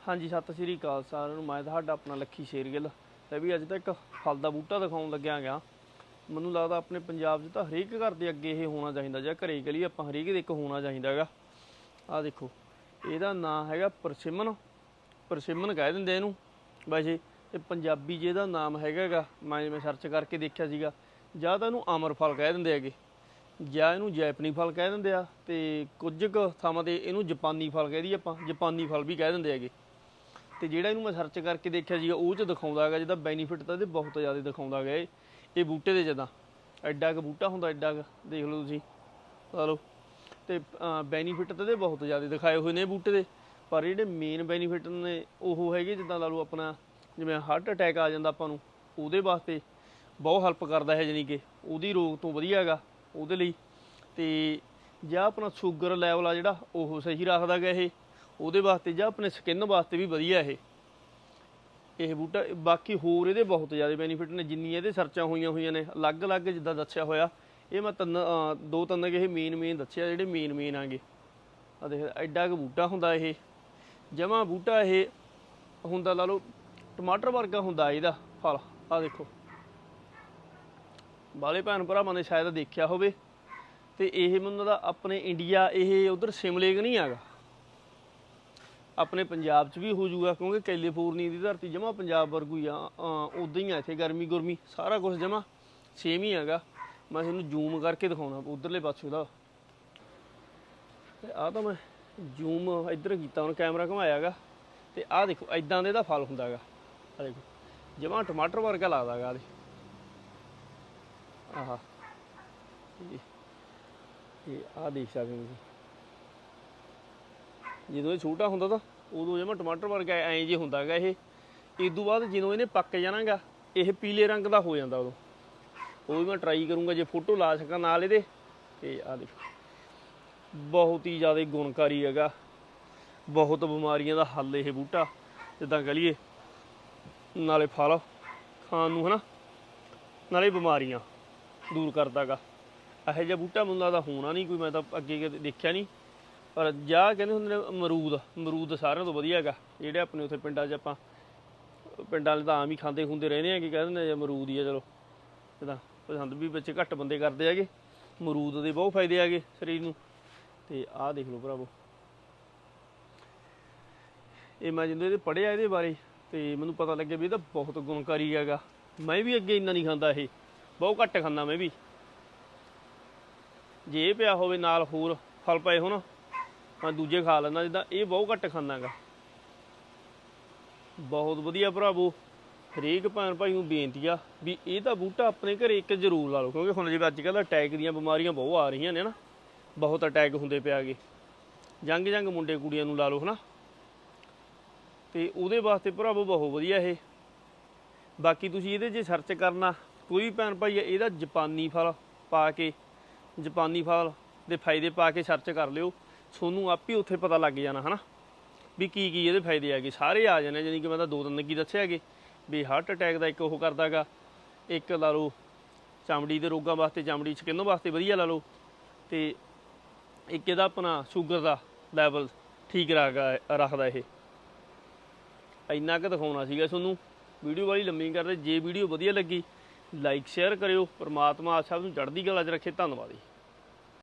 ਹਾਂਜੀ, ਸਤਿ ਸ਼੍ਰੀ ਅਕਾਲ ਸਾਰਿਆਂ ਨੂੰ। ਮੈਂ ਤੁਹਾਡਾ ਆਪਣਾ ਲੱਖੀ ਸ਼ੇਰਗਿੱਲ ਤੇ ਵੀ ਅੱਜ ਤੱਕ ਫਲ ਦਾ ਬੂਟਾ ਦਿਖਾਉਣ ਲੱਗਿਆ ਗਿਆ ਮੈਨੂੰ ਲੱਗਦਾ ਆਪਣੇ ਪੰਜਾਬ 'ਚ ਤਾਂ ਹਰੇਕ ਘਰ ਦੇ ਅੱਗੇ ਇਹ ਹੋਣਾ ਚਾਹੀਦਾ ਜਾਂ ਘਰੇ ਗਲੀ ਆਪਾਂ ਹਰੇਕ ਦੇ ਇੱਕ ਹੋਣਾ ਚਾਹੀਦਾ ਹੈਗਾ। ਆਹ ਦੇਖੋ, ਇਹਦਾ ਨਾਂ ਹੈਗਾ ਪਰਸਿਮਨ। ਪਰਸਿਮਨ ਕਹਿ ਦਿੰਦੇ ਇਹਨੂੰ। ਵੈਸੇ ਇਹ ਪੰਜਾਬੀ ਜੇ ਇਹਦਾ ਨਾਮ ਹੈਗਾਗਾ ਮੈਂ ਜਿਵੇਂ ਸਰਚ ਕਰਕੇ ਦੇਖਿਆ ਸੀਗਾ। ਜਾਂ ਤਾਂ ਇਹਨੂੰ ਅਮਰ ਫਲ ਕਹਿ ਦਿੰਦੇ ਹੈਗੇ, ਜਾਂ ਇਹਨੂੰ ਜੈਪਨੀ ਫਲ ਕਹਿ ਦਿੰਦੇ ਆ। ਤੇ ਕੁਝ ਕੁ ਥਾਵਾਂ ਤੇ ਇਹਨੂੰ ਜਾਪਾਨੀ ਫਲ ਕਹਿ ਦਈਏ ਆਪਾਂ, ਜਾਪਾਨੀ ਫਲ ਵੀ ਕਹਿ ਦਿੰਦੇ ਹੈਗੇ। ਤੇ ਜਿਹੜਾ ਇਹਨੂੰ ਮੈਂ ਸਰਚ ਕਰਕੇ ਦੇਖਿਆ ਸੀਗਾ, ਉਹ ਚ ਦਿਖਾਉਂਦਾ ਹੈਗਾ, ਜਿਹਦਾ ਬੈਨੀਫਿਟ ਤਾਂ ਇਹਦੇ ਬਹੁਤ ਜ਼ਿਆਦਾ ਦਿਖਾਉਂਦਾ ਹੈਗਾ ਇਹ। ਇਹ ਬੂਟੇ ਦੇ ਜਦਾਂ। ਐਡਾ ਕੁ ਬੂਟਾ ਹੁੰਦਾ, ਐਡਾ ਕੁ, ਦੇਖ ਲਓ ਤੁਸੀਂ। ਲਾ ਲਓ। ਤੇ ਬੈਨੀਫਿਟ ਤਾਂ ਇਹਦੇ ਬਹੁਤ ਜ਼ਿਆਦਾ ਦਿਖਾਏ ਹੋਏ ਨੇ ਬੂਟੇ ਦੇ। ਪਰ ਜਿਹੜੇ ਮੇਨ ਬੈਨੀਫਿਟ ਨੇ, ਉਹ ਹੈਗੇ ਜਿੱਦਾਂ ਲਾ ਲਓ ਆਪਣਾ, ਜਿਵੇਂ ਹਾਰਟ ਅਟੈਕ ਆ ਜਾਂਦਾ ਆਪਾਂ ਨੂੰ, ਉਹਦੇ ਵਾਸਤੇ ਬਹੁਤ ਹੈਲਪ ਕਰਦਾ ਹੈ ਜਾਨੀ ਕਿ, ਉਹਦੀ ਰੋਗ ਤੋਂ ਵਧੀਆ ਹੈਗਾ, ਉਹਦੇ ਲਈ। ਤੇ ਜਾਂ ਆਪਣਾ ਸ਼ੂਗਰ ਲੈਵਲ ਆ ਜਿਹੜਾ, ਉਹ ਸਹੀ ਰੱਖਦਾ ਗਾ ਇਹ। ਉਹਦੇ ਵਾਸਤੇ ਜਾਂ ਆਪਣੇ ਸਕਿਨ ਵਾਸਤੇ ਵੀ ਵਧੀਆ ਇਹ। ਇਹ ਬੂਟਾ, ਬਾਕੀ ਹੋਰ ਇਹਦੇ ਬਹੁਤ ਜ਼ਿਆਦਾ ਬੈਨੀਫਿਟ ਨੇ ਜਿੰਨੀ ਇਹਦੇ ਸਰਚਾਂ ਹੋਈਆਂ ਹੋਈਆਂ ਨੇ, ਅਲੱਗ-ਅਲੱਗ ਜਿੱਦਾਂ ਦੱਸਿਆ ਹੋਇਆ। ਇਹ ਮੈਂ ਤਿੰਨ, ਅਹ, ਦੋ ਤਿੰਨ ਇਹ ਮੇਨ ਮੇਨ ਦੱਸਿਆ, ਜਿਹੜੇ ਮੇਨ ਮੇਨ ਆਗੇ। ਆ ਦੇਖ, ਐਡਾ ਕੁ ਬੂਟਾ ਹੁੰਦਾ ਇਹ। ਜਮਾ ਬੂਟਾ ਇਹ ਹੁੰਦਾ, ਲਾ ਲਓ, ਟਮਾਟਰ ਵਰਗਾ ਹੁੰਦਾ ਇਹਦਾ ਫਲ। ਆ ਦੇਖੋ। ਬਾਲੇ ਭੈਣ ਭਰਾਵਾਂ ਨੇ ਸ਼ਾਇਦ ਦੇਖਿਆ ਹੋਵੇ। ਤੇ ਇਹ ਮੈਨੂੰ ਦਾ ਆਪਣੇ ਇੰਡੀਆ ਇਹ ਉਧਰ ਸਿਮਲੇ ਨਹੀਂ ਹੈਗਾ। ਆਪਣੇ ਪੰਜਾਬ 'ਚ ਵੀ ਹੋ ਜਾਊਗਾ, ਕਿਉਂਕਿ ਕੈਲੀਫੋਰਨੀਆ ਦੀ ਧਰਤੀ ਜਮਾ ਪੰਜਾਬ ਵਰਗੂ ਹੀ ਆ। ਉਦਾਂ ਹੀ ਆ ਇੱਥੇ ਗਰਮੀ ਗੁਰਮੀ, ਸਾਰਾ ਕੁਝ ਜਮਾ ਸੇਮ ਹੀ ਹੈਗਾ। ਮੈਂ ਤੁਹਾਨੂੰ ਜ਼ੂਮ ਕਰਕੇ ਦਿਖਾਉਣਾ, ਉਧਰਲੇ ਪਾਸੇ ਦਾ। ਤੇ ਆ ਤਾਂ ਮੈਂ ਜ਼ੂਮ ਇੱਧਰ ਕੀਤਾ, ਹੁਣ ਕੈਮਰਾ ਘੁਮਾਇਆਗਾ ਤੇ ਆਹ ਦੇਖੋ ਐਦਾਂ ਦੇ ਦਾ ਫਲ ਹੁੰਦਾਗਾ ਆ ਦੇਖੋ, ਜਮਾ ਟਮਾਟਰ ਵਰਗਾ ਲੱਗਦਾਗਾ ਆ ਦੇ ਆਹਾ, ਇਹ ਆ ਦੇਖ ਸਕਦੇ ਹੋ ਤੁਸੀਂ। ਜਦੋਂ ਇਹ ਛੋਟਾ ਹੁੰਦਾ ਤਾਂ ਉਦੋਂ ਜਮਾ ਟਮਾਟਰ ਵਰਗਾ ਐਂ ਜੇ ਹੁੰਦਾਗਾ ਇਹ। ਇਸ ਤੋਂ ਬਾਅਦ ਜਦੋਂ ਇਹਨੇ ਪੱਕ ਜਾਣਾਗਾ, ਇਹ ਪੀਲੇ ਰੰਗ ਦਾ ਹੋ ਜਾਂਦਾ ਉਦੋਂ। ਉਹ ਵੀ ਮੈਂ ਟਰਾਈ ਕਰੂੰਗਾ ਜੇ ਫੋਟੋ ਲਾ ਸਕਾਂ ਨਾਲ ਇਹਦੇ। ਤੇ ਆ ਦੇਖੋ, ਬਹੁਤ ਹੀ ਜ਼ਿਆਦਾ ਗੁਣਕਾਰੀ ਹੈਗਾ। ਬਹੁਤ ਬਿਮਾਰੀਆਂ ਦਾ ਹੱਲ ਇਹ ਬੂਟਾ। ਜਿੱਦਾਂ ਕਹ ਲਈਏ, ਨਾਲੇ ਫਲ ਖਾਣ ਨੂੰ ਹਨਾ। ਨਾਲੇ ਬਿਮਾਰੀਆਂ ਦੂਰ ਕਰਦਾਗਾ। ਇਹੋ ਜਿਹਾ ਬੂਟਾ ਮੈਨੂੰ ਲੱਗਦਾ ਹੋਣਾ ਨਹੀਂ, ਕੋਈ ਮੈਂ ਤਾਂ ਅੱਗੇ ਦੇਖਿਆ ਨਹੀਂ। ਪਰ ਜਾ ਕਹਿੰਦੇ ਹੁੰਦੇ ਨੇ ਅਮਰੂਦ ਅਮਰੂਦ ਸਾਰਿਆਂ ਤੋਂ ਵਧੀਆ ਹੈਗਾ। ਜਿਹੜੇ ਆਪਣੇ ਉੱਥੇ ਪਿੰਡਾਂ 'ਚ ਆਪਾਂ, ਪਿੰਡਾਂ ਵਾਲੇ ਤਾਂ ਆਮ ਹੀ ਖਾਂਦੇ ਖੁੰਦੇ ਰਹਿੰਦੇ ਆ ਕਿ ਕਹਿੰਦੇ ਨੇ ਅਮਰੂਦ ਹੀ ਆ, ਚਲੋ। ਇਹਦਾ ਪਸੰਦ ਵੀ ਵਿੱਚ ਘੱਟ ਬੰਦੇ ਕਰਦੇ ਹੈਗੇ। ਅਮਰੂਦ ਦੇ ਬਹੁਤ ਫਾਇਦੇ ਹੈਗੇ ਸਰੀਰ ਨੂੰ। ਤੇ ਆਹ ਦੇਖ ਲਓ ਭਰਾਵੋ। ਇਹ ਮੈਂ ਜਿੰਦੇ ਇਹਦੇ ਪੜਿਆ ਇਹਦੇ ਬਾਰੇ, ਤੇ ਮੈਨੂੰ ਪਤਾ ਲੱਗਿਆ ਵੀ ਇਹਦਾ ਬਹੁਤ ਗੁਣਕਾਰੀ ਹੈਗਾ। ਮੈਂ ਵੀ ਅੱਗੇ ਇੰਨਾ ਨਹੀਂ ਖਾਂਦਾ ਇਹ। ਬਹੁਤ ਘੱਟ ਖਾਂਦਾ ਮੈਂ ਵੀ। ਜੇ ਪਿਆ ਹੋਵੇ ਨਾਲ ਹੋਰ ਫਲ ਪਏ ਹੋਣ। ਮੈਂ ਦੂਜੇ ਖਾ ਲੈਂਦਾ, ਜਿੱਦਾਂ ਇਹ ਬਹੁਤ ਘੱਟ ਖਾਂਦਾਗਾ ਬਹੁਤ ਵਧੀਆ ਭਰਾਵੋ, ਹਰੇਕ ਭੈਣ ਭਾਈ ਨੂੰ ਬੇਨਤੀ ਆ ਵੀ ਇਹ ਤਾਂ ਬੂਟਾ ਆਪਣੇ ਘਰੇ ਇੱਕ ਜ਼ਰੂਰ ਲਾ ਲਓ, ਕਿਉਂਕਿ ਹੁਣ ਜਿਵੇਂ ਅੱਜ ਕੱਲ੍ਹ ਅਟੈਕ ਦੀਆਂ ਬਿਮਾਰੀਆਂ ਬਹੁਤ ਆ ਰਹੀਆਂ ਨੇ ਨਾ, ਬਹੁਤ ਅਟੈਕ ਹੁੰਦੇ ਪਿਆਗੇ ਜੰਗ ਜੰਗ ਮੁੰਡੇ ਕੁੜੀਆਂ ਨੂੰ ਲਾ ਲਓ, ਹਨਾ। ਤੇ ਉਹਦੇ ਵਾਸਤੇ ਭਰਾਵੋ ਬਹੁਤ ਵਧੀਆ ਇਹ। ਬਾਕੀ ਤੁਸੀਂ ਇਹਦੇ ਜੇ ਸਰਚ ਕਰਨਾ, ਕੋਈ ਵੀ ਭੈਣ ਭਾਈ ਇਹਦਾ ਜਾਪਾਨੀ ਫਲ ਪਾ ਕੇ, ਜਾਪਾਨੀ ਫਲ ਦੇ ਫਾਇਦੇ ਪਾ ਕੇ ਸਰਚ ਕਰ ਲਿਓ। ਤੁਹਾਨੂੰ ਆਪੇ ਉੱਥੇ ਪਤਾ ਲੱਗ ਜਾਣਾ, ਹਨਾ? ਵੀ ਕੀ ਕੀ ਇਹਦੇ ਫਾਇਦੇ ਹੈਗੇ ਸਾਰੇ ਆ ਜਾਣੇ ਜਾਨੀ ਕਿ ਮੈਂ ਤਾਂ ਦੋ ਤਿੰਨ ਕੀ ਦੱਸਿਆ ਹੈਗੇ ਵੀ ਹਾਰਟ ਅਟੈਕ ਦਾ ਇੱਕ ਉਹ ਕਰਦਾਗਾ, ਇੱਕ ਲਾ ਲਓ ਚਮੜੀ ਦੇ ਰੋਗਾਂ ਵਾਸਤੇ, ਚਮੜੀ ਸਕਿਨ ਵਾਸਤੇ ਵਧੀਆ ਲਾ ਲਓ, ਤੇ ਇੱਕ ਇਹਦਾ ਆਪਣਾ ਸ਼ੂਗਰ ਦਾ ਲੈਵਲ ਠੀਕ ਰੱਖਦਾ ਰੱਖਦਾ ਇਹ। ਇੰਨਾ ਕੁ ਦਿਖਾਉਣਾ ਸੀਗਾ ਤੁਹਾਨੂੰ ਵੀਡੀਓ ਵਾਲੀ ਲੰਮੀ ਕਰਦੇ, ਜੇ ਵੀਡੀਓ ਵਧੀਆ ਲੱਗੀ ਲਾਈਕ ਸ਼ੇਅਰ ਕਰਿਓ। ਪਰਮਾਤਮਾ ਆਪ ਸਭ ਨੂੰ ਚੜ੍ਹਦੀ ਕਲਾ 'ਚ ਰੱਖੇ। ਧੰਨਵਾਦ ਜੀ।